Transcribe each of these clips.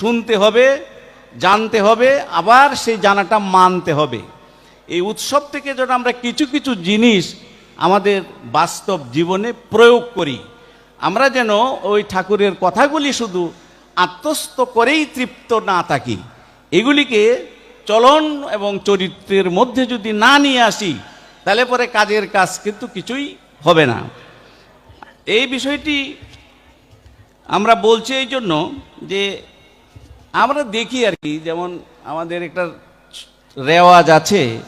শুনতে হবে, জানতে হবে, আবার সেই জানাটা মানতে হবে। এই উৎসব থেকে যেন আমরা কিছু কিছু জিনিস আমাদের বাস্তব জীবনে প্রয়োগ করি। আমরা যেন ওই ঠাকুরের কথাগুলি শুধু আত্মস্থ করেই তৃপ্ত না থাকি। এগুলিকে চলন এবং চরিত্রের মধ্যে যদি না নিয়ে আসি, তাহলে পরে কাজের কাজ কিন্তু কিছুই হবে না। এই বিষয়টি আমরা বলছি এই জন্য যে আমরা দেখি আর কি, যেমন আমাদের একটা রেওয়াজ আছে,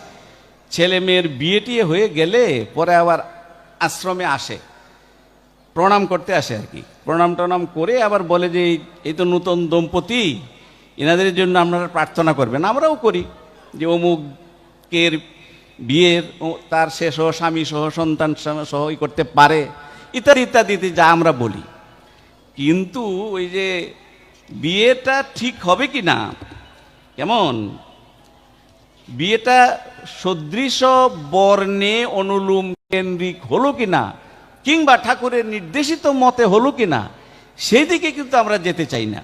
ছেলে মেয়ের বিয়ে টিয়ে হয়ে গেলে পরে আবার আশ্রমে আসে, প্রণাম করতে আসে আর কি। প্রণাম টনাম করে আবার বলে যে, এই- তো নূতন দম্পতি, এনাদের জন্য আপনারা প্রার্থনা করবেন। আমরাও করি যে অমুকের বিয়ের তার সে সহ স্বামী সহ সন্তান সহ- করতে পারে, ইত্যাদি, ইত্যাদিতে যা আমরা বলি। কিন্তু ওই যে বিয়েটা ঠিক হবে কি না? কেমন? বিয়েটা সদৃশ বর্ণে অনুলুম কেন্দ্রিক হলো কি না? কিংবা ঠাকুরের নির্দেশিত মতে হলো কি না? সেই দিকে কিন্তু আমরা যেতে চাই না।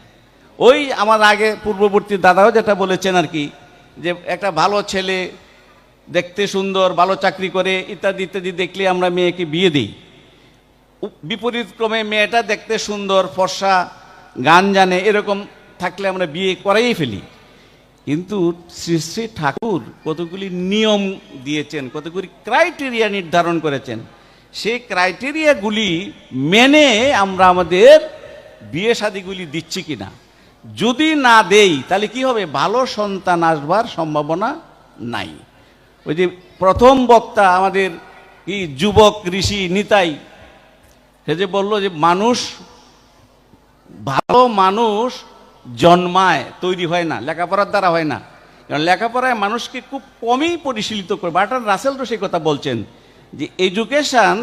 ওই আমার আগে পূর্ববর্তী দাদাও যেটা বলেছেন আর কি, যে একটা ভালো ছেলে দেখতে সুন্দর, ভালো চাকরি করে, ইত্যাদি ইত্যাদি দেখলে আমরা মেয়েকে বিয়ে দিই। উপ- বিপরীত ক্রমে মেয়েটা দেখতে সুন্দর, ফর্সা গান জানে, এরকম থাকলে আমরা বিয়ে করাই ফেলি। কিন্তু শ্রী শ্রী ঠাকুর কতগুলি নিয়ম দিয়েছেন, কতগুলি ক্রাইটেরিয়া নির্ধারণ করেছেন, সেই ক্রাইটেরিয়াগুলি মেনে আমরা আমাদের বিয়ে শাদিগুলি দিচ্ছি কি না যদি না দেই, তাহলে কি হবে? ভালো সন্তান আসবার সম্ভাবনা নাই। ওই যে প্রথম বক্তা আমাদের কি যুবক ঋষি নিতাই, সে যে বলল যে, মানুষ ভালো মানুষ জন্মায়, তৈরি হয় না, লেখাপড়ার দ্বারা হয় না। কারণ লেখাপড়ায় মানুষকে খুব কমই পরিশীলিত করে বাটার রাসেল তো সেই কথা বলছেন যে এডুকেশন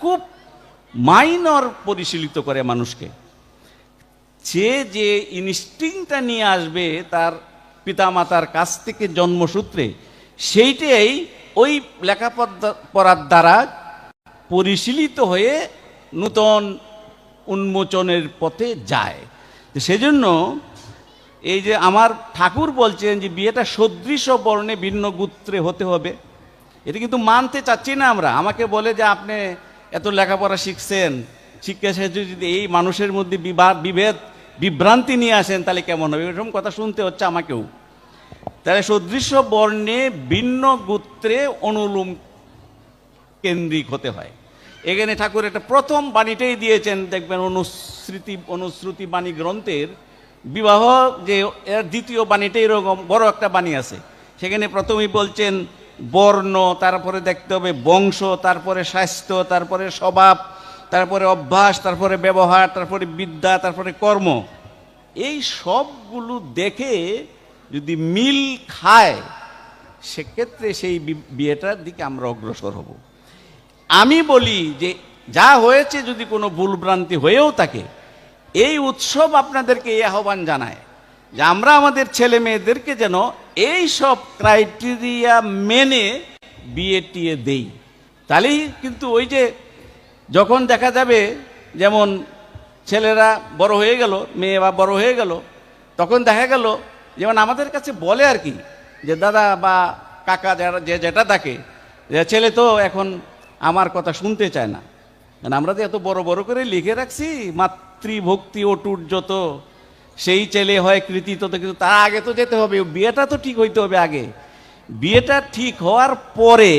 খুব মাইনর পরিশীলিত করে মানুষকে। সে যে ইনস্টিংটা নিয়ে আসবে তার পিতামাতার কাছ থেকে জন্মসূত্রে, সেইটাই ওই লেখাপড়া পড়ার দ্বারা পরিশীলিত হয়ে নূতন উন্মোচনের পথে যায়। সেজন্য এই যে আমার ঠাকুর বলছেন যে বিয়েটা সদৃশ বর্ণে ভিন্ন গোত্রে হতে হবে। এটা কিন্তু মানতে চাচ্ছি না আমরা। আমাকে বলে যে আপনি এত লেখাপড়া শিখছেন, শিক্ষা শেষে যদি এই মানুষের মধ্যে বিভেদ, বিভ্রান্তি নিয়ে আসেন, তাহলে কেমন হবে? এরকম কথা শুনতে হচ্ছে আমাকেও। তাহলে সদৃশ্য বর্ণে ভিন্ন গোত্রে অনুলুম কেন্দ্রিক হতে হয়। এখানে ঠাকুর একটা প্রথম বাণীটাই দিয়েছেন, দেখবেন অনুশ্রুতি অনুশ্রুতি বাণী গ্রন্থের বিবাহ যে এর দ্বিতীয় বাণীটাই এরকম বড় একটা বাণী আছে। সেখানে প্রথমেই বলছেন, বর্ণ, তারপরে দেখতে হবে বংশ, তারপরে স্বাস্থ্য, তারপরে স্বভাব, তারপরে অভ্যাস, তারপরে ব্যবহার, তারপরে বিদ্যা, তারপরে কর্ম। এই সবগুলো দেখে যদি মিল খায়, সেক্ষেত্রে সেই বিয়েটার দিকে আমরা অগ্রসর হব। আমি বলি যে যা হয়েছে যদি কোনো ভুলভ্রান্তি হয়েও থাকে, এই উৎসব আপনাদেরকে এই আহ্বান জানায় যে আমরা আমাদের ছেলে মেয়েদেরকে যেন এই সব ক্রাইটেরিয়া মেনে বিয়ে টিয়ে দেই। তাহলেই কিন্তু ওই যে যখন দেখা যাবে যেমন ছেলেরা বড় হয়ে গেল, মেয়ে বা বড় হয়ে গেল, তখন দেখা গেল যেমন আমাদের কাছে বলে আর কি যে, দাদা বা কাকা যারা, যে যেটা থাকে যে ছেলে তো এখন আমার কথা শুনতে চায় না। কারণ আমরা তো এত বড় বড় করে লিখে রাখছি, মাতৃভক্তি অটুট যত, সেই ছেলে হয় কৃতিত তো কিন্তু তার আগে তো যেতে হবে, বিয়েটা তো ঠিক হইতে হবে আগে। বিয়েটা ঠিক হওয়ার পরে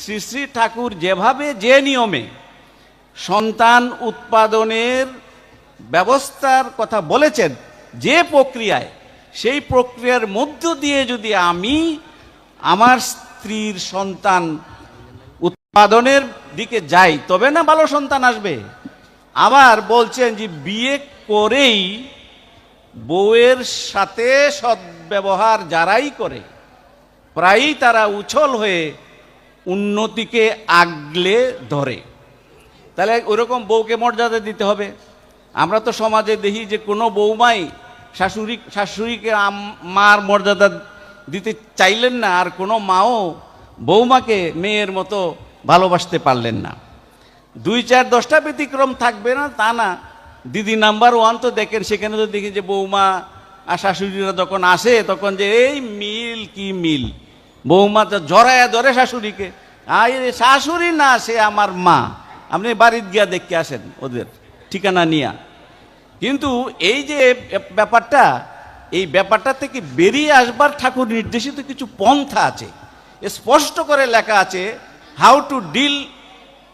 শ্রী শ্রী ঠাকুর যেভাবে যে নিয়মে সন্তান উৎপাদনের ব্যবস্থার কথা বলেছেন, যে প্রক্রিয়ায়, সেই প্রক্রিয়ার মধ্য দিয়ে যদি আমি আমার স্ত্রীর সন্তান উৎপাদনের দিকে যাই, তবে না ভালো সন্তান আসবে? আবার বলছেন যে বিয়ে করেই বউয়ের সাথে সদ্ব্যবহার যারাই করে, প্রায়ই তারা উছল হয়ে উন্নতিকে আগলে ধরে। তাহলে ওরকম বউকে মর্যাদা দিতে হবে। আমরা তো সমাজে দেখি যে কোনো বৌমাই শাশুড়ি, শাশুড়িকে মার মর্যাদা দিতে চাইলেন না, আর কোনো মাও বৌমাকে মেয়ের মতো ভালোবাসতে পারলেন না। দুই চার দশটা ব্যতিক্রম থাকবে না, তা না। দিদি নাম্বার ওয়ান তো দেখেন, সেখানে তো দেখি যে বৌমা আর শাশুড়িরা যখন আসে, তখন যে এই মিল কি মিল। বৌমা তো জড়ায় ধরে শাশুড়িকে আর শাশুড়ি না, সে আমার মা। আপনি বাড়িতে গিয়া দেখতে আসেন ওদের ঠিকানা নিয়া। কিন্তু এই যে ব্যাপারটা, এই ব্যাপারটা থেকে বেরিয়ে আসবার ঠাকুর নির্দেশিত কিছু পন্থা আছে। স্পষ্ট করে লেখা আছে how to deal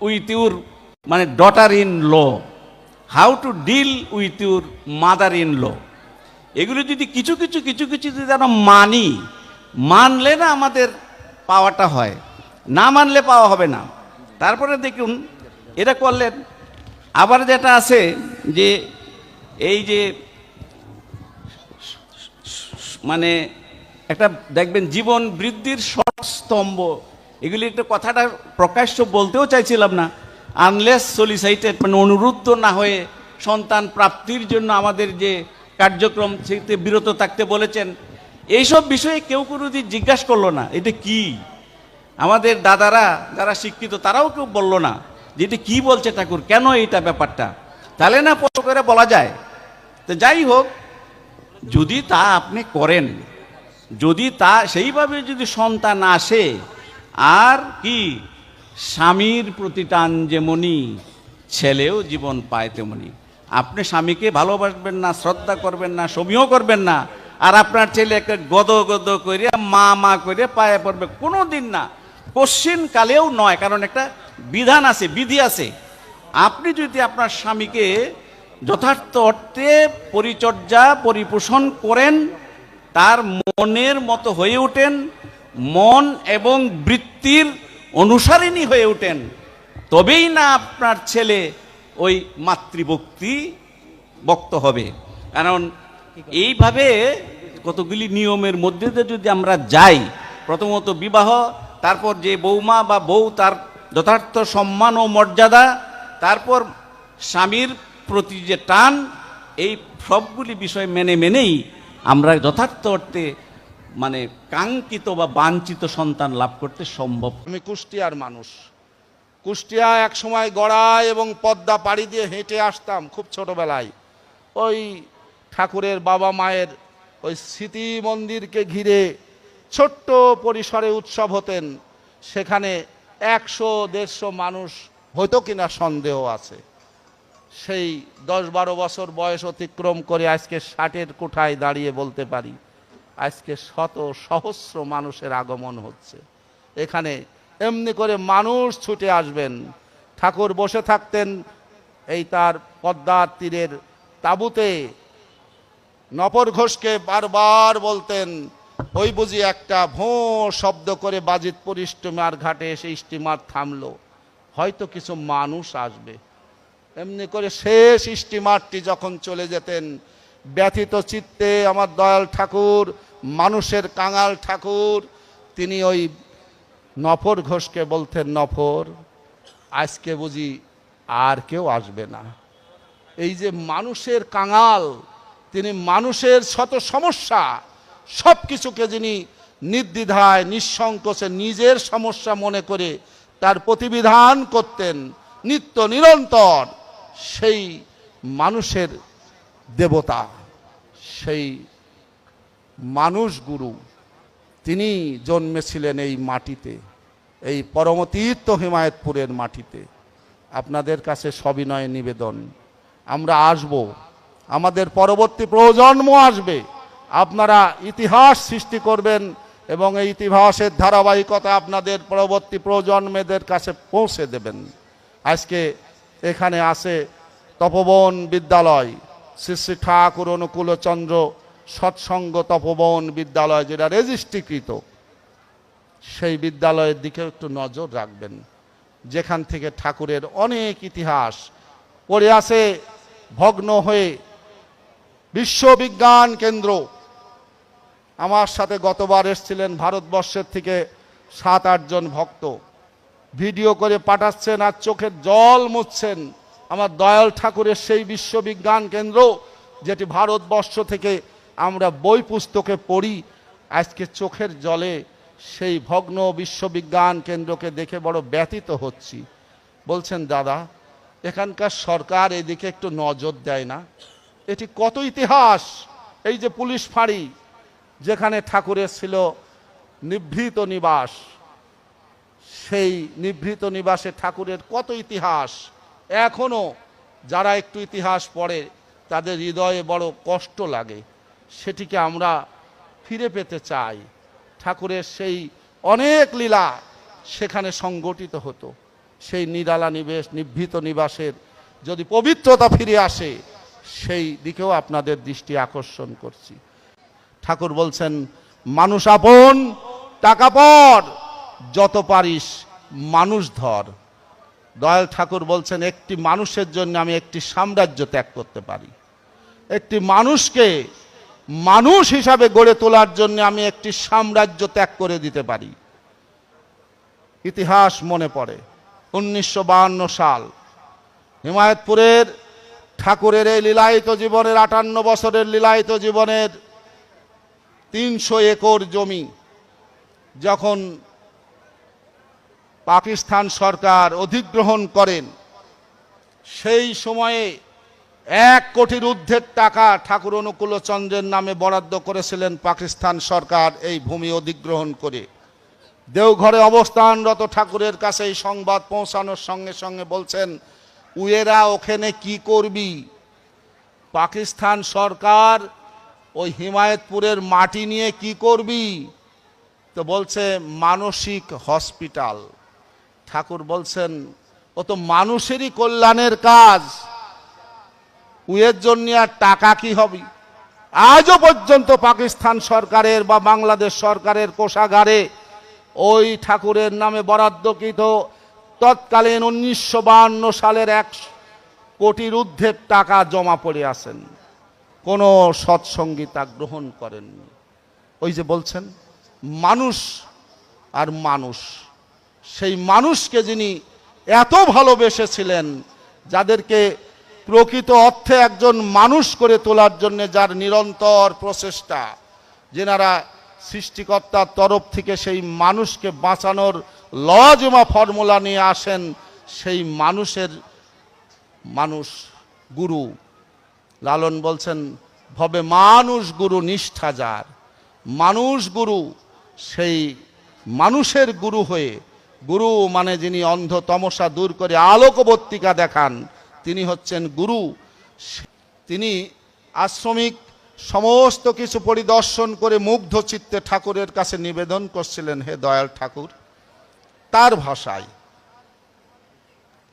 with your মানে daughter in law how to deal with your mother in law এগুলো যদি কিছু কিছু কিছু কিছু যদি যেন মানি, মানলে না আমাদের পাওয়াটা হয়। না মানলে পাওয়া হবে না। তারপরে দেখুন, এটা করলেন। আবার যেটা আছে যে, এই যে মানে একটা দেখবেন জীবন বৃদ্ধির স্তম্ভ এগুলি একটা কথাটা প্রকাশ্য বলতেও চাইছিলাম না। আনলেস সলিসাইটেড মানে অনুরুদ্ধ না হয়ে সন্তান প্রাপ্তির জন্য আমাদের যে কার্যক্রম, সেতে বিরত থাকতে বলেছেন, এইসব বিষয়ে কেউ কোনোদিন জিজ্ঞাসা করল না, এটা কি? আমাদের দাদারা যারা শিক্ষিত, তারাও কেউ বলল না যে এটা কী বলছে ঠাকুর, কেন এইটা ব্যাপারটা? তাহলে না পর করে বলা যায়। তো যাই হোক, যদি তা আপনি করেন, যদি তা সেইভাবে যদি সন্তান আসে আর কি? স্বামীর প্রতি টান যেমনি ছেলেও জীবন পায় তেমনি। আপনি স্বামীকে ভালোবাসবেন না শ্রদ্ধা করবেন না সমীহ করবেন না আর আপনার ছেলে একটা গদ গদ করে মা মা করে পায়ে পড়বে কোনো দিন না। কশ্চিন কালেও নয় কারণ একটা বিধান আছে বিধি আছে। আপনি যদি আপনার স্বামীকে যথার্থ অর্থে পরিচর্যা পরিপোষণ করেন তার মনের মতো হয়ে ওঠেন মন এবং বৃত্তির অনুসারিণী হয়ে ওঠেন। তবেই না আপনার ছেলে ওই মাতৃভক্তি বক্ত হবে। কারণ এইভাবে কতগুলি নিয়মের মধ্যে যদি আমরা যাই, প্রথমত বিবাহ, তারপর যে বৌমা বা বউ তার যথার্থ সম্মান ও মর্যাদা, তারপর স্বামীর প্রতি যে টান, এই সবগুলি বিষয় মেনে মেনেই আমরা যথার্থ অর্থে মানে কাঙ্ক্ষিত বা বাঞ্ছিত সন্তান লাভ করতে সম্ভব। আমি কুষ্টিয়ার মানুষ। কুষ্টিয়া এক সময় গড়াই এবং পদ্মা পাড়ি দিয়ে হেঁটে আসতাম খুব ছোটবেলায়। ওই ঠাকুরের বাবা মায়ের ওই স্মৃতি মন্দিরকে ঘিরে ছোট্ট পরিসরে উৎসব হতেন। সেখানে একশো, দেড়শো মানুষ হতো কিনা সন্দেহ আছে। সেই দশ বারো বছর বয়স অতিক্রম করে আজকে ষাটের কোঠায় দাঁড়িয়ে বলতে পারি। আজকে শত সহস্র মানুষের আগমন হচ্ছে। এখানে এমনি করে মানুষ ছুটে আসবেন। ঠাকুর বসে থাকতেন এই তার পদ্মার তীরের তাঁবুতে। নপর ঘোষকে বারবার বলতেন, ওই বুঝি একটা ভোঁ শব্দ করে বাজিতপুর স্টিমার ঘাটে এসে স্টিমার থামলো। হয়তো কিছু মানুষ আসবে। এমনি করে শেষ স্টিমারটি যখন চলে যেতেন, ব্যথিত চিত্তে আমার দয়াল ঠাকুর মানুষের কাঙাল ঠাকুর, তিনি ওই নফর ঘোষকে বলতেন, নফর, আজকে বুঝি আর কেউ আসবে না। এই যে মানুষের কাঙাল, তিনি মানুষের শত সমস্যা সব কিছুকে যিনি নির্দ্বিধায়, নিঃসংকোচে নিজের সমস্যা মনে করে তার প্রতিবিধান করতেন, নিত্য নিরন্তর, সেই মানুষের দেবতা, সেই মানুষ গুরু। তিনি জন্মেছিলেন এই মাটিতে, এই পরমতীর্থ হিমায়তপুরের মাটিতে। আপনাদের কাছে সবিনয় নিবেদন। আমরা আসব। আমাদের পরবর্তী প্রজন্ম আসবে। আপনারা ইতিহাস সৃষ্টি করবেন এবং এই ইতিহাসের ধারাবাহিকতা আপনাদের পরবর্তী প্রজন্মেদের কাছে পৌঁছে দেবেন। আজকে এখানে আছে তপবন বিদ্যালয়, শ্রী শ্রী ঠাকুর অনুকূলচন্দ্র সৎসঙ্গ তপবন বিদ্যালয় যেটা রেজিস্ট্রিকৃত, সেই বিদ্যালয়ের দিকে একটু নজর রাখবেন। যেখান থেকে ঠাকুরের অনেক ইতিহাস পড়ে আছে ভগ্ন হয়ে বিশ্ববিজ্ঞান কেন্দ্র। আমার সাথে গতবার এসছিলেন ভারতবর্ষের থেকে সাত আটজন ভক্ত। ভিডিও করে পাঠাচ্ছেন আর চোখের জল মুছছেন। আমার দয়াল ঠাকুরের সেই বিশ্ববিজ্ঞান কেন্দ্র, যেটি ভারতবর্ষ থেকে আমরা বই পুস্তকে পড়ি, আজকে চোখের জলে সেই ভগ্ন বিশ্ববিজ্ঞান কেন্দ্রকে দেখে বড় ব্যতীত হচ্ছি। বলছেন, দাদা, এখানকার সরকার এদিকে একটু নজর দেয় না। এটি কত ইতিহাস? এই যে পুলিশ ফাঁড়ি, যেখানে ঠাকুরের ছিল নিভৃত নিবাস, সেই নিভৃত নিবাসে ঠাকুরের কত ইতিহাস? এখনও যারা একটু ইতিহাস পড়ে, তাদের হৃদয়ে বড় কষ্ট লাগে। সেটিকে আমরা ফিরে পেতে চাই। ঠাকুরের সেই অনেক লীলা সেখানে সংগঠিত হতো। সেই নিরালা নিবেশ, নিভৃত নিবাসের যদি পবিত্রতা ফিরে আসে, সেই দিকেও আপনাদের দৃষ্টি আকর্ষণ করছি। ঠাকুর বলছেন, মানুষ আপন, টাকা পর, যত পারিস মানুষ ধর। দয়াল ঠাকুর বলছেন, একটি মানুষের জন্য আমি একটি সাম্রাজ্য ত্যাগ করতে পারি। একটি মানুষকে মানুষ হিসাবে গড়ে তোলার জন্য আমি একটি সাম্রাজ্য ত্যাগ করে দিতে পারি। ইতিহাস মনে পড়ে, উনিশশো সাল। হিমায়তপুরের ঠাকুরের এই লীলায়িত জীবনের আটান্ন বছরের লীলায়িত জীবনের তিনশো একর জমি, যখন পাকিস্তান সরকার অধিগ্রহণ করেন, সেই সময়ে এক কোটির ঊর্ধ্বের টাকা ঠাকুর অনুকূল চন্দ্রের নামে বরাদ্দ করেছিলেন পাকিস্তান সরকার এই ভূমি অধিগ্রহণ করে। দেওঘরে অবস্থানরত ঠাকুরের কাছে এই সংবাদ পৌঁছানোর সঙ্গে সঙ্গে বলছেন, উয়েরা, ওখানে কি করবি? পাকিস্তান সরকার, ওই হিমায়তপুরের মাটি নিয়ে কি করবি? তো বলছে, মানসিক হসপিটাল। ঠাকুর বলছেন, ও তো মানুষেরই কল্যাণের কাজ। উয়ের জন্য আর টাকা কি হবে? আজও পর্যন্ত পাকিস্তান সরকারের বা বাংলাদেশ সরকারের কোষাগারে ওই ঠাকুরের নামে বরাদ্দকৃত তৎকালীন উনিশশো সালের এক কোটির ঊর্ধ্বের টাকা জমা পড়ে আছেন। কোনো সৎসঙ্গী তা গ্রহণ করেননি। ওই যে বলছেন, মানুষ আর মানুষ। সেই মানুষকে যিনি এত ভালোবেসেছিলেন, যাদেরকে প্রকৃত অর্থে একজন মানুষ করে তোলার জন্য যার নিরন্তর প্রচেষ্টা, যেনারা সৃষ্টিকর্তার তরফ থেকে সেই মানুষকে বাঁচানোর লজমা ফর্মুলা নিয়ে আসেন, সেই মানুষের মানুষ গুরু। লালন বলছেন, ভবে মানুষ গুরু নিষ্ঠা যার। মানুষ গুরু সেই মানুষের গুরু হয়ে, গুরু মানে যিনি অন্ধ তমসা দূর করে আলোকবর্তিকা দেখান তিনি হচ্ছেন গুরু। তিনি আশ্রমিক, সমস্ত কিছু পরিদর্শন করে মুগ্ধ চিত্তে ঠাকুরের কাছে নিবেদন করছিলেন, হে দয়াল ঠাকুর, তার ভাষায়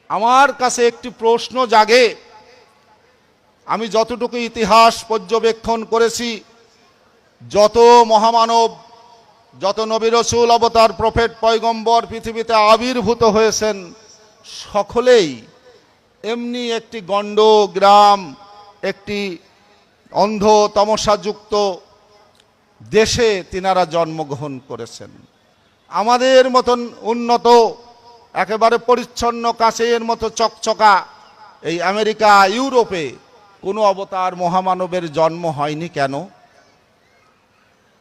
আমার কাছে একটি প্রশ্ন জাগে। আমি যতটুকু ইতিহাস পর্যবেক্ষণ করেছি, যত মহামানব, যত নবী রসুল অবতার প্রফেট পয়গম্বর পৃথিবীতে আবির্ভূত হয়েছেন, সকলেই এমনি একটি গণ্ড গ্রাম একটি অন্ধ তমসাযুক্ত দেশে তিনারা জন্মগ্রহণ করেছেন। আমাদের মতন উন্নত, একেবারে পরিচ্ছন্ন কাছের মতো চকচকা এই আমেরিকা, ইউরোপে কোনো অবতার মহামানবের জন্ম হয়নি কেন?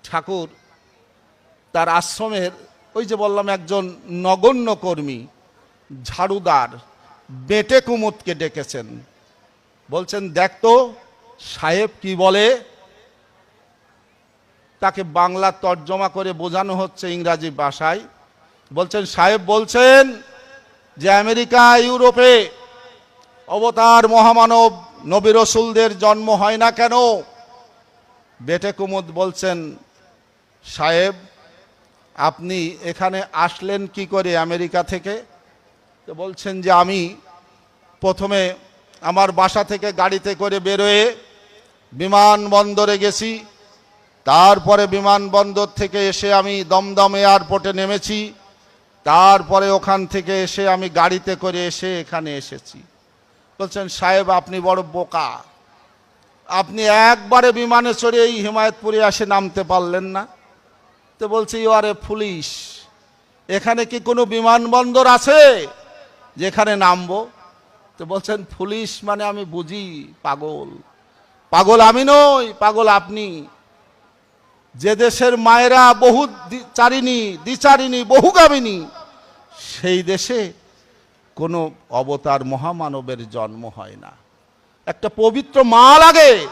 ঠাকুর, তার আশ্রমের ওই যে বললাম একজন নগণ্য কর্মী ঝাড়ুদার বেটে কুমুদকে ডেকেছেন। বলছেন, দেখ তো, সাহেব কি বলে? তাকে বাংলা তর্জমা করে বোঝানো হচ্ছে ইংরাজি ভাষায়। বলছেন, সাহেব বলছেন যে আমেরিকা, ইউরোপে অবতার মহামানব নবী রসুলদের জন্ম হয় না কেন? বেটে কুমুদ বলছেন, সাহেব, আপনি এখানে আসলেন কি করে আমেরিকা থেকে? তো বলছেন যে আমি প্রথমে আমার বাসা থেকে গাড়িতে করে বেরোয়ে বিমানবন্দরে গেছি। তারপরে বিমানবন্দর থেকে এসে আমি দমদম এয়ারপোর্টে নেমেছি। তারপরে ওখান থেকে এসে আমি গাড়িতে করে এসে এখানে এসেছি। বলছেন, সাহেব, আপনি বড় বোকা। আপনি একবারে বিমানে চড়ে এই হিমায়তপুরে এসে নামতে পারলেন না। তো বলছে ইউ আর এ পুলিশ এখানে কি কোনো বিমানবন্দর আছে? যেখানে নামবো, তো বলছেন, পুলিশ মানে আমি বুঝি পাগল। পাগল আমি নই, পাগল আপনি। যে দেশের মায়েরা বহু চারিণী, দ্বিচারিণী, বহুগামিনী, সেই দেশে কোনো অবতার মহামানবের জন্ম হয় না। একটা পবিত্র মা লাগে।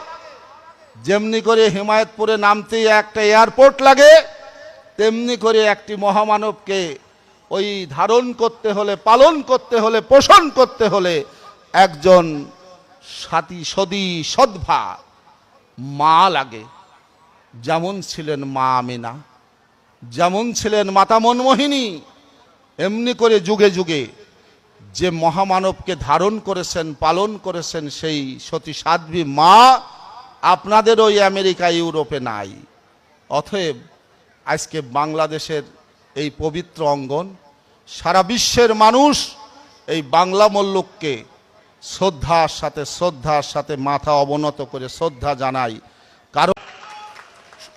যেমনি করে হিমায়তপুরে নামতেই একটা এয়ারপোর্ট লাগে, তেমনি করে একটি মহামানবকে ওই ধারণ করতে হলে, পালন করতে হলে, পোষণ করতে হলে একজন সাথী সদী সদ্ভা মা লাগে। যেমন ছিলেন মা আমিনা, যেমন ছিলেন মাতা মনমোহিনী, এমনি করে যুগে যুগে যে মহামানবকে ধারণ করেছেন, পালন করেছেন সেই সতী সাধ্বী মা আপনাদের ওই আমেরিকা, ইউরোপে নাই। অতএব আজকে বাংলাদেশের এই পবিত্র অঙ্গন, সারা বিশ্বের মানুষ এই বাংলা মল্লুককে শ্রদ্ধার সাথে শ্রদ্ধার সাথে মাথা অবনত করে শ্রদ্ধা জানাই। কারণ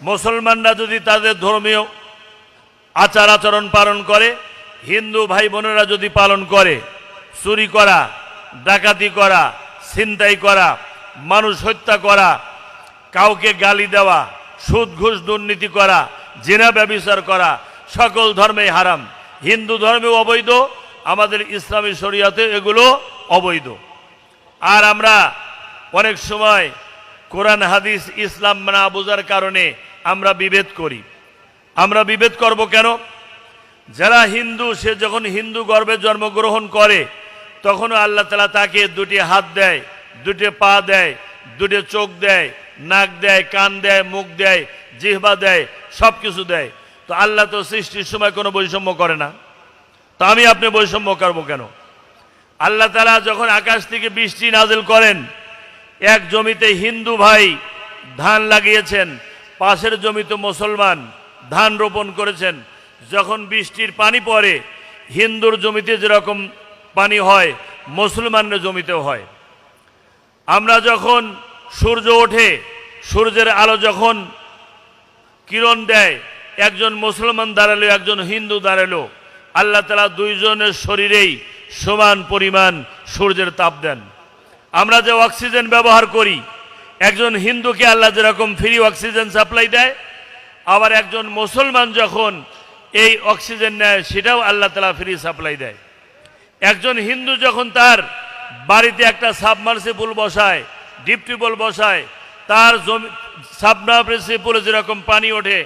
মুসলমানরা যদি তাদের ধর্মীয় আচার আচরণ পালন করে, হিন্দু ভাই বোনেরা যদি পালন করে, চুরি করা, ডাকাতি করা, ছিনতাই করা, মানুষ হত্যা করা, কাউকে গালি দেওয়া, সুদ ঘুষ দুর্নীতি করা, জেনা ব্যবিচার করা সকল ধর্মেই হারাম। হিন্দু ধর্মেও অবৈধ, আমাদের ইসলামী শরিয়াতে এগুলো অবৈধ। আর আমরা অনেক সময় কোরআন, হাদিস, ইসলাম না বোঝার কারণে আমরা বিভেদ করি। আমরা বিভেদ করব কেন? যারা হিন্দু, সে যখন হিন্দু গর্ভে জন্মগ্রহণ করে, তখনও আল্লাহ তালা তাকে দুটি হাত দেয়, দুটি পা দেয়, দুটি চোখ দেয়, নাক দেয়, কান দেয়, মুখ দেয়, জিহ্বা দেয় সব কিছু দেয়। তো আল্লাহ তো সৃষ্টির সময় কোনো বৈষম্য করে না। তো আমি আপনি বৈষম্য করব কেন? আল্লাহ তালা যখন আকাশ থেকে বৃষ্টি নাজিল করেন, এক জমিতে হিন্দু ভাই ধান লাগিয়েছেন, পাশের জমিতে মুসলমান ধান রোপণ করেছেন, যখন বৃষ্টির পানি পড়ে, হিন্দুর জমিতে যেরকম পানি হয় মুসলমানের জমিতেও হয়। আমরা যখন সূর্য ওঠে, সূর্যের আলো যখন কিরণ দেয় একজন মুসলমান দাঁড়াল, একজন হিন্দু দাঁড়াল। আল্লাহ তালা দুইজনের শরীরেই সমান পরিমাণ সূর্যের তাপ দেন। আমরা যে অক্সিজেন ব্যবহার করি, একজন হিন্দুকে আল্লাহ যেরকম ফ্রি অক্সিজেন সাপ্লাই দেয়, আবার একজন মুসলমান যখন এই অক্সিজেন নেয়, সেটাও আল্লাহ তালা ফ্রি সাপ্লাই দেয়। একজন হিন্দু যখন তার বাড়িতে একটা সাবমার্সিবল বসায় ডিপ টিউবওয়েল বসায়, তার জমি সাবমার্সিবলে যেরকম পানি ওঠে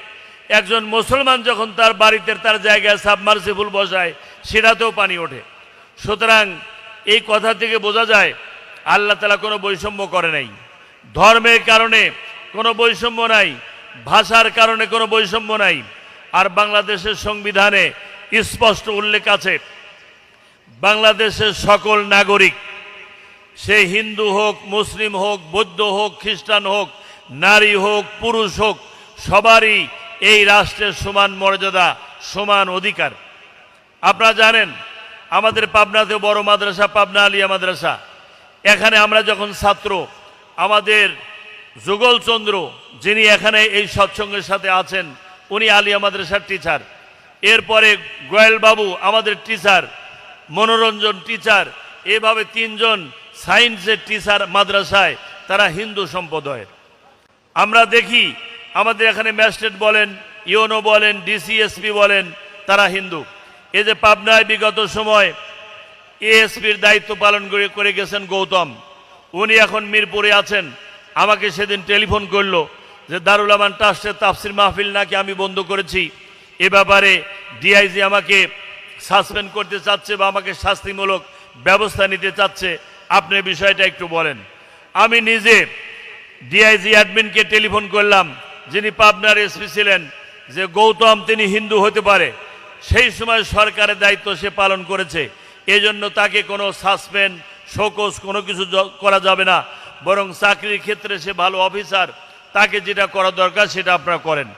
একজন মুসলমান যখন তার বাড়িতে তার জায়গায় সাবমার্সিবল বসায়, সেটাতেও পানি ওঠে। সুতরাং এই কথা থেকে বোঝা যায়, আল্লাহ তালা কোনো বৈষম্য করে নাই। ধর্মের কারণে কোনো বৈষম্য নাই, ভাষার কারণে কোনো বৈষম্য নাই, আর বাংলাদেশের সংবিধানে স্পষ্ট উল্লেখ আছে, বাংলাদেশের সকল নাগরিক, সে হিন্দু হোক, মুসলিম হোক, বৌদ্ধ হোক, খ্রিস্টান হোক, নারী হোক, পুরুষ হোক, সবারই এই রাষ্ট্রের সমান মর্যাদা, সমান অধিকার। আপনারা জানেন, আমাদের পাবনাতে বড় মাদ্রাসা, পাবনা আলিয়া মাদ্রাসা। এখানে আমরা যখন ছাত্র, আমাদের যুগলচন্দ্র যিনি এখানে এই সৎসঙ্গের সাথে আছেন, উনি আলিয়া মাদ্রাসার টিচার এরপরে গোয়েল বাবু, আমাদের টিচার মনোরঞ্জন টিচার এভাবে তিনজন সায়েন্সের টিচার মাদ্রাসায়, তারা হিন্দু সম্প্রদায়ের। আমরা দেখি আমাদের এখানে ম্যাজিস্ট্রেট বলেন ইউনো বলেন, ডিসিএসপি বলেন, তারা হিন্দু। এই যে পাবনায় বিগত সময় এএসপির দায়িত্ব পালন করে করে গেছেন গৌতম। উনি এখন মিরপুরে আছেন। আমাকে সেদিন টেলিফোন করল যে, দারুল আমান ট্রাস্টের তাফসির মাহফিল নাকি আমি বন্ধ করেছি। এ ব্যাপারে ডিআইজি আমাকে সাসপেন্ড করতে চাচ্ছে বা আমাকে শাস্তিমূলক ব্যবস্থা নিতে চাচ্ছে। আপনি বিষয়টা একটু বলেন। আমি নিজে ডিআইজি অ্যাডমিনকে টেলিফোন করলাম। যিনি পাবনার এসপি ছিলেন, যে গৌতম তিনি হিন্দু হতে পারে, সেই সময় সরকারের দায়িত্ব সে পালন করেছে। এজন্য তাকে কোনো সাসপেন্ড শোকস কোনো কিছু করা যাবে না। বরং চাকরির ক্ষেত্রে সে ভালো অফিসার, তাকে যেটা করা দরকার সেটা আপনারা করেন।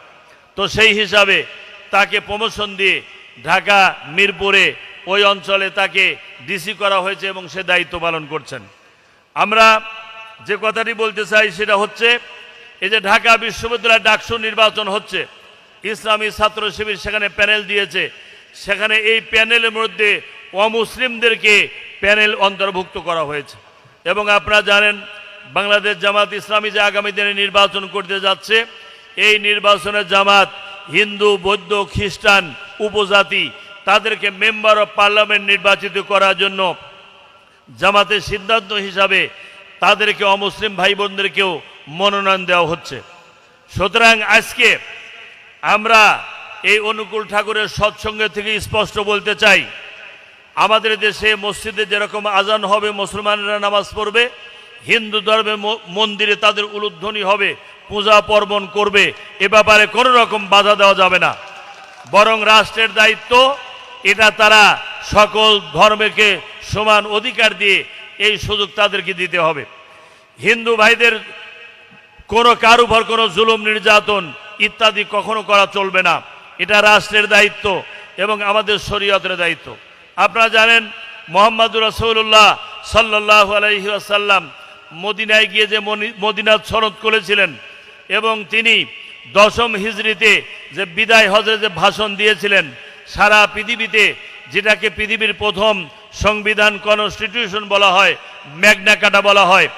তো সেই হিসাবে তাকে প্রমোশন দিয়ে ঢাকা, মিরপুরে, ওই অঞ্চলে তাকে ডিসি করা হয়েছে এবং সে দায়িত্ব পালন করছেন। আমরা যে কথাটি বলতে চাই সেটা হচ্ছে এই যে ঢাকা বিশ্ববিদ্যালয়ের ডাকসু নির্বাচন হচ্ছে, ইসলামী ছাত্র শিবির সেখানে প্যানেল দিয়েছে। সেখানে এই প্যানেলের মধ্যে অমুসলিমদেরকে প্যানেল অন্তর্ভুক্ত করা হয়েছে। এবং আপনারা জানেন, বাংলাদেশ জামাত ইসলামী যে আগামী দিনে নির্বাচন করতে যাচ্ছে, এই নির্বাচনের জামাত হিন্দু, বৌদ্ধ, খ্রিস্টান, উপজাতি, তাদেরকে মেম্বার অফ পার্লামেন্ট নির্বাচিত করার জন্য জামাতের সিদ্ধান্ত হিসাবে তাদেরকে অমুসলিম ভাই বোনদেরকেও মনোনয়ন দেওয়া হচ্ছে। সুতরাং আজকে আমরা এই অনুকূল ঠাকুরের সৎসঙ্গে থেকে স্পষ্ট বলতে চাই, আমাদের দেশে মসজিদে যেরকম আজান হবে, মুসলমানেরা নামাজ পড়বে, হিন্দু ধর্মে মন্দিরে তাদের উলুধ্বনি হবে, পূজা পার্বণ করবে, এ ব্যাপারে কোনো রকম বাধা দেওয়া যাবে না। বরং রাষ্ট্রের দায়িত্ব, এটা তারা সকল ধর্মকে সমান অধিকার দিয়ে এই সুযোগ তাদেরকে দিতে হবে। হিন্দু ভাইদের কোনো কার উপর কোনো জুলুম, নির্যাতন ইত্যাদি কখনো করা চলবে না। এটা রাষ্ট্রের দায়িত্ব এবং আমাদের শরীয়তের দায়িত্ব। আপনারা জানেন, মোহাম্মদুর রসৌল্লাহ সাল্লাহ আলহি আসাল্লাম মদিনায় গিয়ে যে মদিনাত সনদ করেছিলেন এবং তিনি দশম হিজড়িতে যে বিদায় হজে যে ভাষণ দিয়েছিলেন, সারা পৃথিবীতে যেটাকে পৃথিবীর প্রথম সংবিধান কনস্টিটিউশন বলা হয়, ম্যাগনা কাটা বলা হয়,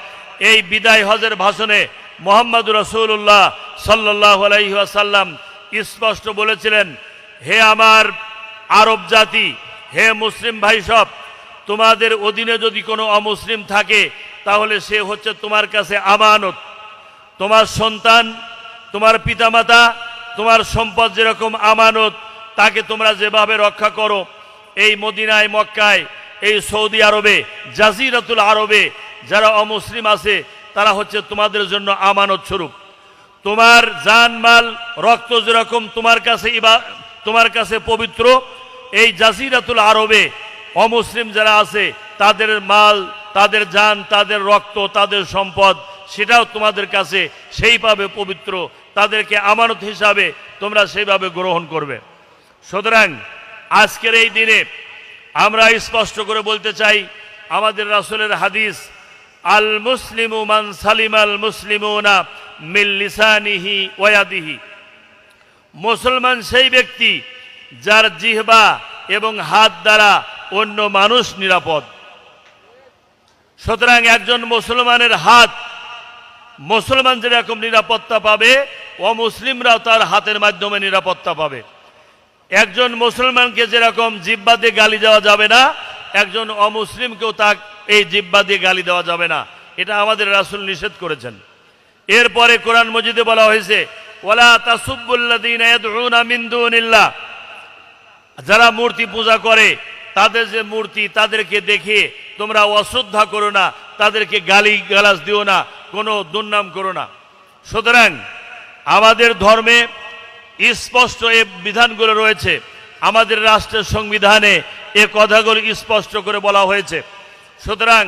এই বিদায় হজের ভাষণে মোহাম্মদ রসুল্লাহ সাল্লাহ আলাইসাল্লাম স্পষ্ট বলেছিলেন, হে আমার আরব জাতি, হে মুসলিম ভাই সব, তোমাদের অধীনে যদি কোনো অমুসলিম থাকে, তাহলে সে হচ্ছে তোমার কাছে আমানত। তোমার সন্তান, তোমার পিতামাতা, তোমার সম্পদ যেরকম আমানত, তাকে তোমরা যেভাবে রক্ষা করো, এই মদিনায়, মক্কায়, এই সৌদি আরবে, জাজিরাতুল আরবে, যারা অমুসলিম আছে তারা হচ্ছে তোমাদের জন্য আমানত স্বরূপ। তোমার জান, মাল, রক্ত যেরকম তোমার কাছে ইবা, তোমার কাছে পবিত্র, এই জাজিরাতুল আরবে অমুসলিম যারা আছে, তাদের মাল, তাদের জান, তাদের রক্ত, তাদের সম্পদ, সেটাও তোমাদের কাছে সেইভাবে পবিত্র। তাদেরকে আমানত হিসাবে তোমরা সেইভাবে গ্রহণ করবে। সুতরাং আজকের এই দিনে আমরা স্পষ্ট করে বলতে চাই, আমাদের রাসুলের হাদিস আল মুসলিমু মান সালিম আল মুসলিমুনা মিল লিসানিহি ওয়াদিহি মুসলমান সেই ব্যক্তি যার জিহবা এবং হাত দ্বারা অন্য মানুষ নিরাপদ। সুতরাং একজন মুসলমানের হাত মুসলমান যেরকম নিরাপত্তা পাবে, অমুসলিমরাও তার হাতের মাধ্যমে নিরাপত্তা পাবে। একজন মুসলমানকে যেরকম জিব্বা দিয়ে গালি দেওয়া যাবে না, একজন অমুসলিমকেও তা এই জিব্বা দিয়ে গালি দেওয়া যাবে না। এটা আমাদের রাসুল নিষেধ করেছেন। এরপরে কোরআন মজিদে বলা হয়েছে দুনিল্লাহ। যারা মূর্তি পূজা করে, তাদের যে মূর্তি, তাদেরকে দেখে তোমরা অশ্রদ্ধা করো না, তাদেরকে গালি গালাজ দিও না, কোনো দুর্নাম করো না। সুতরাং আমাদের ধর্মে স্পষ্ট এ বিধানগুলো রয়েছে। আমাদের রাষ্ট্রের সংবিধানে এ কথাগুলো স্পষ্ট করে বলা হয়েছে। সুতরাং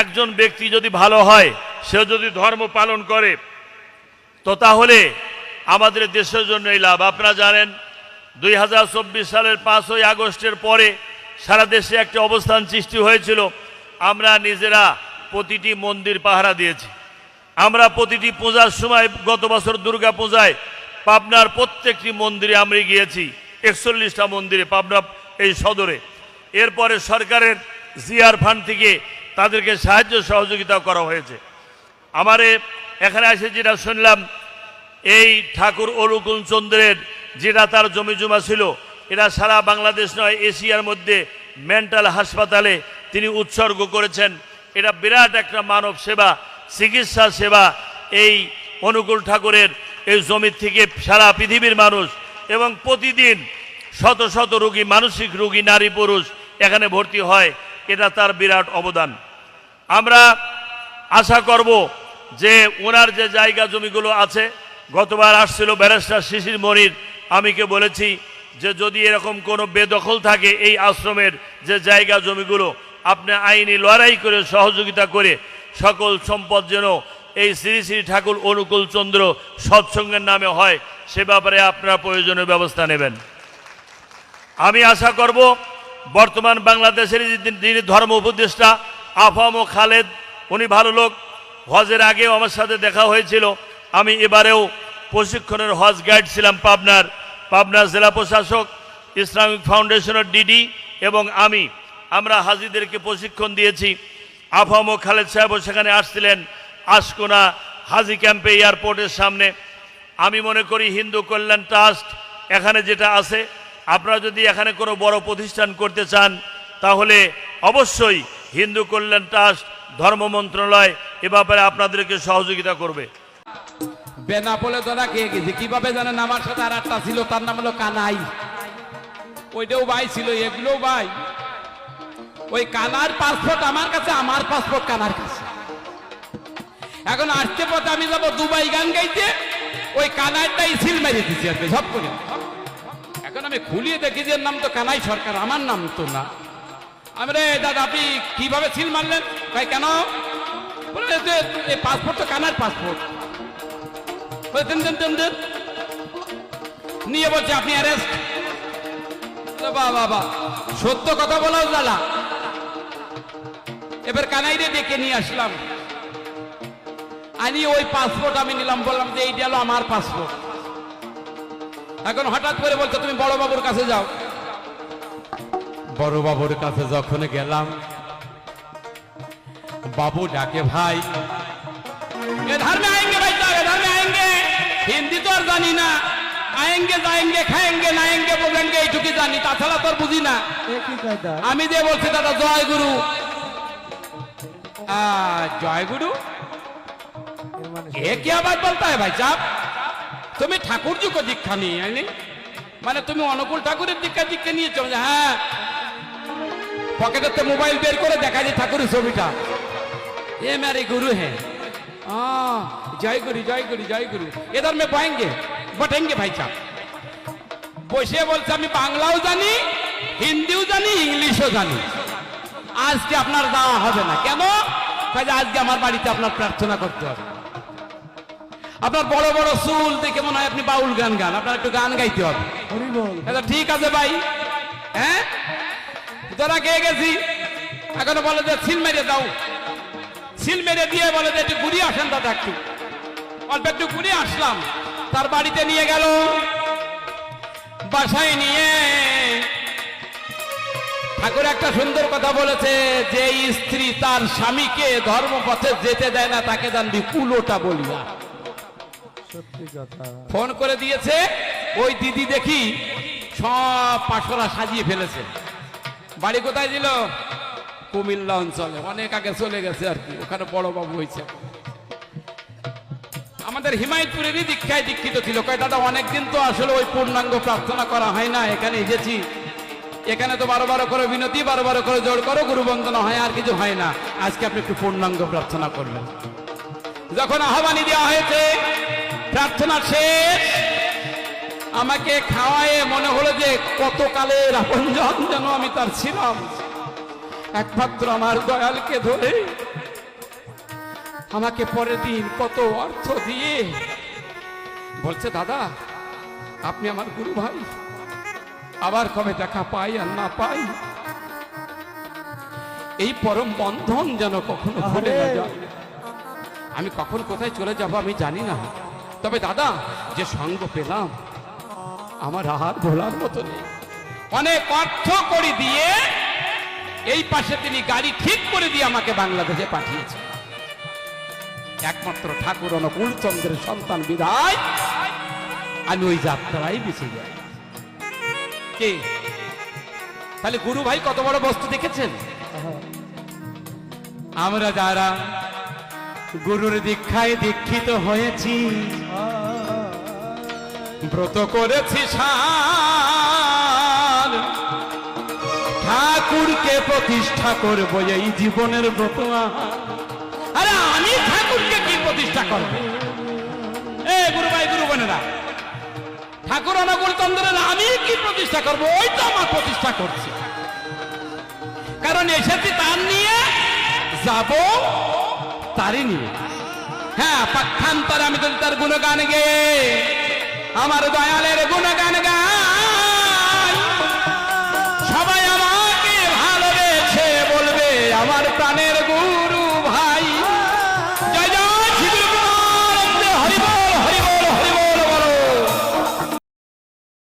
একজন ব্যক্তি যদি ভালো হয়, সে যদি ধর্ম পালন করে, তো তাহলে আমাদের দেশের জন্যই লাভ। আপনারা জানেন, দুই হাজার চব্বিশ সালের পাঁচই আগস্টের পরে সারা দেশে একটা অবস্থান সৃষ্টি হয়েছিল। আমরা নিজেরা প্রতিটি মন্দির পাহারা দিয়েছি। আমরা প্রতিটি পূজার সময় গত বছর দুর্গা পূজায় পাবনার প্রত্যেকটি মন্দিরে আমরা গিয়েছি, একচল্লিশটা মন্দিরে পাবনা এই সদরে। এরপরে সরকারের জিআর ফান্ড থেকে তাদেরকে সাহায্য সহযোগিতা করা হয়েছে। আমারে এখানে এসে যেটা শুনলাম, এই ঠাকুর অনুকূল চন্দ্রের যেটা তার জমি জমা ছিল, এটা সারা বাংলাদেশ নয়, এশিয়ার মধ্যে মেন্টাল হাসপাতালে তিনি উৎসর্গ করেছেন। এটা বিরাট একটা মানব সেবা, চিকিৎসা সেবা এই অনুকূল ঠাকুরের এই জমি থেকে সারা পৃথিবীর মানুষ এবং প্রতিদিন শত শত রোগী, মানসিক রোগী, নারী, পুরুষ এখানে ভর্তি হয়। এটা তার বিরাট অবদান। আমরা আশা করব যে ওনার যে জায়গা জমিগুলো আছে, গতবার আসছিল ব্যারিস্টার শিশির মনির আমিকে বলেছি যে যদি এরকম কোনো বেদখল থাকে এই আশ্রমের যে জায়গা জমিগুলো, আপনি আইনি লড়াই করে সহযোগিতা করে সকল সম্পদ যেন এই শ্রী শ্রী ঠাকুর অনুকূল চন্দ্র সৎসঙ্গের নামে হয়, সে ব্যাপারে আপনারা প্রয়োজনীয় ব্যবস্থা নেবেন। আমি আশা করব বর্তমান বাংলাদেশের যিনি- ধর্ম উপদেষ্টা, আফাম ও খালেদ, উনি ভালো লোক। হজের আগেও আমার সাথে দেখা হয়েছিল। আমি এবারেও প্রশিক্ষণের হজ গাইড ছিলাম পাবনার। পাবনার জেলা প্রশাসক, ইসলামিক ফাউন্ডেশনের ডিডি এবং আমি। আমরা হাজিদেরকে প্রশিক্ষণ দিয়েছি। আফাম ও খালেদ সাহেবও সেখানে আসছিলেন আশকোনা হাজি ক্যাম্পে এয়ারপোর্টের সামনে। আমি মনে করি হিন্দু কল্যাণ ট্রাস্ট এখানে যেটা আছে আপনারা যদি এখানে কোনো বড় প্রতিষ্ঠান করতে চান, তাহলে অবশ্যই হিন্দু কল্যাণ ট্রাস্ট, ধর্ম মন্ত্রণালয় এ ব্যাপারে আপনাদেরকে সহযোগিতা করবে। বেনাপোলে ধরা খেয়ে গেছে? কীভাবে জানেন? আমার সাথে আর একটা ছিল, তার নাম হলো কানাই। ওইটাও ভাই ছিল, এগুলোও ভাই। ওই কানার পাসপোর্ট আমার কাছে, আমার পাসপোর্ট কানার কাছে। এখন আসতে পথে আমি যাব দুবাই গান গাইতে, ওই কানারটাই সিল মেরে দিচ্ছি আর সব করে। এখন আমি খুলিয়ে দেখি যে নাম তো কানাই সরকার, আমার নাম তো না। আমি রে দাদা, আপনি কীভাবে সিল মারলেন? ভাই কেন? এই পাসপোর্ট তো কানার পাসপোর্ট। নিয়ে বলছে, আপনি অ্যারেস্ট বাবা সত্য কথা বলাও জ্বালা। এবার কানাইরে ডেকে নিয়ে আসলাম। আনি ওই পাসপোর্ট আমি নিলাম, বললাম যে, এইটা হলো আমার পাসপোর্ট। এখন হঠাৎ করে বলছো তুমি বড় বাবুর কাছে যাও। বড় বাবুর কাছে যখন গেলাম বাবু ডাকে ভাই। হিন্দি তো আর জানি না। আয়েঙ্গে যায়েঙ্গে খায়েঙ্গে নায়েঙ্গে বলেনগে এইটুকু জানি। তাছাড়া তোর বুঝি না। আমি যে বলছি দাদা জয় গুরু। জয় গুরু? এ কি আবার বলতে হয় ভাই চাপ? তুমি ঠাকুরজিকে দীক্ষা নিয়ে আনি মানে তুমি অনুকূল ঠাকুরের দীক্ষা দীক্ষা নিয়েছ? হ্যাঁ। পকেটে মোবাইল বের করে দেখা যায় ঠাকুরের ছবিটা। এ মারে গুরু হ্যাঁ জয় গুরু জয় গুরু জয় গুরু। এধার মে বয়েঙ্গে বটেঙ্গে ভাই চাপ বসে বলছে, আমি বাংলাও জানি, হিন্দিও জানি, ইংলিশও জানি। আজকে আপনার দেওয়া হবে না। কেন? আজকে আমার বাড়িতে আপনার প্রার্থনা করতে হবে। আপনার বড় বড় চুল দেখে মনে হয় আপনি বাউল গান গান। আপনার একটু গান গাইতে হবে। এটা ঠিক আছে ভাই। হ্যাঁ? যারা কে গেছি এখন বলে যে সিল মেরে দাও। সিল মেরে দিয়ে বলে যে একটু ঘুরিয়ে আসেন দাদা একটু। অল্প একটু ঘুরিয়ে আসলাম। তার বাড়িতে নিয়ে গেল। বাসায় নিয়ে ঠাকুর একটা সুন্দর কথা বলেছে যে স্ত্রী তার স্বামীকে ধর্মপথে যেতে দেয় না তাকে জানবি কুলোটা বলিয়া। ফোন করে দিয়েছে, ওই দিদি দেখি সব পাশরা সাজিয়ে ফেলেছে। বাড়ি কোথায় ছিল কুমিল্লা অঞ্চলে, অনেক আগে চলে গেছে আর কি, ওখানে বড় বাবু হয়েছে। আমাদের হিমায়তপুরেরই দীক্ষায় দীক্ষিত ছিল। কয়, দাদা, অনেকদিন তো আসলে ওই পূর্ণাঙ্গ প্রার্থনা করা হয় না, এখানে এসেছি। এখানে তো বারো বারো করে বিনতি, বারো বারো করে জোর করো গুরু বন্দনা হয়, আর কিছু হয় না। আজকে আপনি একটু পূর্ণাঙ্গ প্রার্থনা করবেন। যখন আহ্বানি দেওয়া হয়েছে প্রার্থনা শেষ। আমাকে খাওয়ায়ে মনে হলো যে কত কালের আপনজন যেন আমি তার ছিলাম। একমাত্র আমার দয়ালকে ধরে আমাকে পরের দিন কত অর্থ দিয়ে বলছে দাদা আপনি আমার গুরু ভাই। আবার কবে দেখা পাই আর না পাই? এই পরম বন্ধন যেন কখনো ভুলে না যায়। আমি কখন কোথায় চলে যাব আমি জানি না। তবে দাদা যে সঙ্গ পেলাম আমার আহার ভোলার মতো নেই। অনেক অর্থ করে দিয়ে এই পাশে তিনি গাড়ি ঠিক করে দিয়ে আমাকে বাংলাদেশে পাঠিয়েছে একমাত্র ঠাকুর অনুকূল চন্দ্রের সন্তান বিদায়। আমি ওই যাত্রায় বেঁচে যাই। কে? তাহলে গুরু ভাই কত বড় বস্তু দেখেছেন? আমরা যারা গুরুর দীক্ষায় দীক্ষিত হয়েছি। ব্রত করেছি ঠাকুরকে প্রতিষ্ঠা করব এই জীবনের ব্রত আরে। আমি ঠাকুরকে কি প্রতিষ্ঠা করব? এ গুরু ভাই গুরু বোনেরা ঠাকুর অনুকূল চন্দ্রের আমি কি প্রতিষ্ঠা করব? ওই তো আমার প্রতিষ্ঠা করছি। কারণ এসেছি তার নিয়ে যাব তারই হ্যাঁ পক্ষান্তরে আমি যদি তার গুণগান গেয়ে আমার দয়ালের গুণগান গাই।